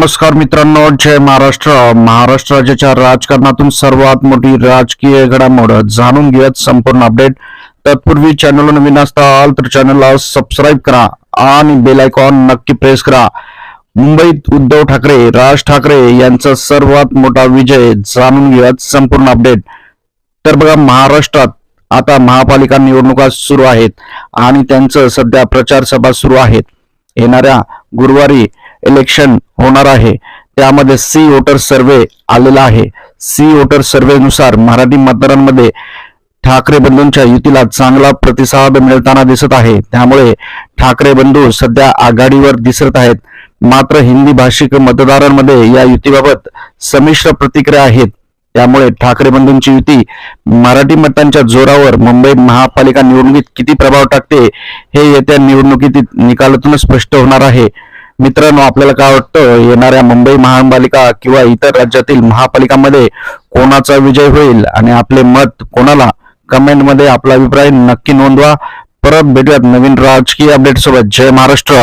नमस्कार मित्रांनो जय महाराष्ट्र. महाराष्ट्र राज्याच्या राजकारणातून सर्वात मोठी राजकीय घडामोड जाणून घेऊयात संपूर्ण अपडेट तत्पूर्वी चॅनल नवीन असताल तर चॅनलला सबस्क्राईब करा आणि बेल आयकॉन नक्की प्रेस करा. मुंबईत उद्धव ठाकरे राज ठाकरे यांचा सर्वात मोठा विजय जाणून घेऊयात संपूर्ण अपडेट तर बघा महाराष्ट्रात आता महापालिका निवडणुका सुरू आहेत आणि त्यांचं सध्या प्रचार सभा सुरू आहेत. येणाऱ्या गुरुवारी इलेक्शन होणार आहे. त्यामध्ये सी वोटर सर्वे आलेला आहे. सी वोटर सर्वेनुसार मराठी मतदारांमध्ये ठाकरे बंधूंच्या युतीला चांगला प्रतिसाद मिळताना दिसत आहे. त्यामुळे ठाकरे बंधू सध्या आघाडीवर दिसत आहेत. मात्र हिंदी भाषिक मतदारांमध्ये या युतीबाबत संमिश्र प्रतिक्रिया आहेत. त्यामुळे ठाकरे बंधूंची युती मराठी मतांच्या जोरावर मुंबई महापालिका निवडणुकीत किती प्रभाव टाकते हे येत्या निवडणुकीत निकालातूनच स्पष्ट होणार आहे. मित्रांनो आपल्याला काय वाटतं? येणाऱ्या मुंबई महापालिका किंवा इतर राज्यातील महापालिकांमध्ये कोणाचा विजय होईल? आणि आपले मत कोणाला? कमेंटमध्ये आपला अभिप्राय नक्की नोंदवा. परत भेटूयात नवीन राजकीय अपडेट सोबत. जय महाराष्ट्र.